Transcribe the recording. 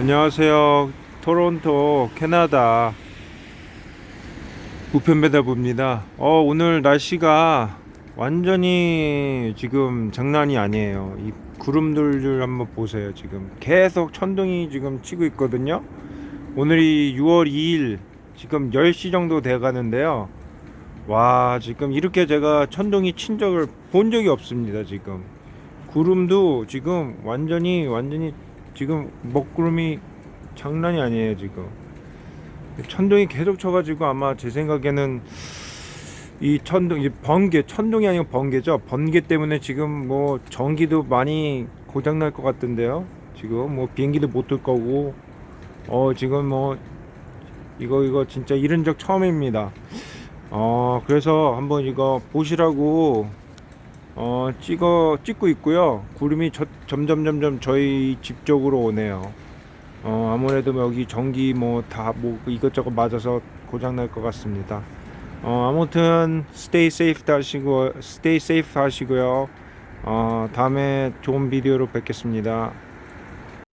안녕하세요. 토론토, 캐나다 우편배달부입니다. 어, 오늘 날씨가 완전히 지금 장난이 아니에요. 이 구름들 한번 보세요. 지금 계속 천둥이 지금 치고 있거든요. 오늘이 6월 2일 지금 10시 정도 돼 가는데요. 와, 지금 이렇게 제가 천둥이 친 적을 본 적이 없습니다. 지금 구름도 지금 완전히 완전히 지금 먹구름이 장난이 아니에요 지금. 천둥이 계속 쳐가지고 아마 제 생각에는 이 천둥 이 번개 천둥이 아니고 번개죠? 번개 때문에 지금 뭐 전기도 많이 고장 날 것 같던데요? 지금 뭐 비행기도 못뜰 거고. 어 지금 뭐 이거 이거 진짜 이런 적 처음입니다. 어 그래서 한번 이거 보시라고 어 찍어 찍고 있고요. 구름이 저, 점점 점점 저희 집 쪽으로 오네요. 어 아무래도 여기 전기 뭐 다뭐 이것저것 맞아서 고장 날 것 같습니다. 어 아무튼 stay safe 하시고 stay safe 하시고요. 어 다음에 좋은 비디오로 뵙겠습니다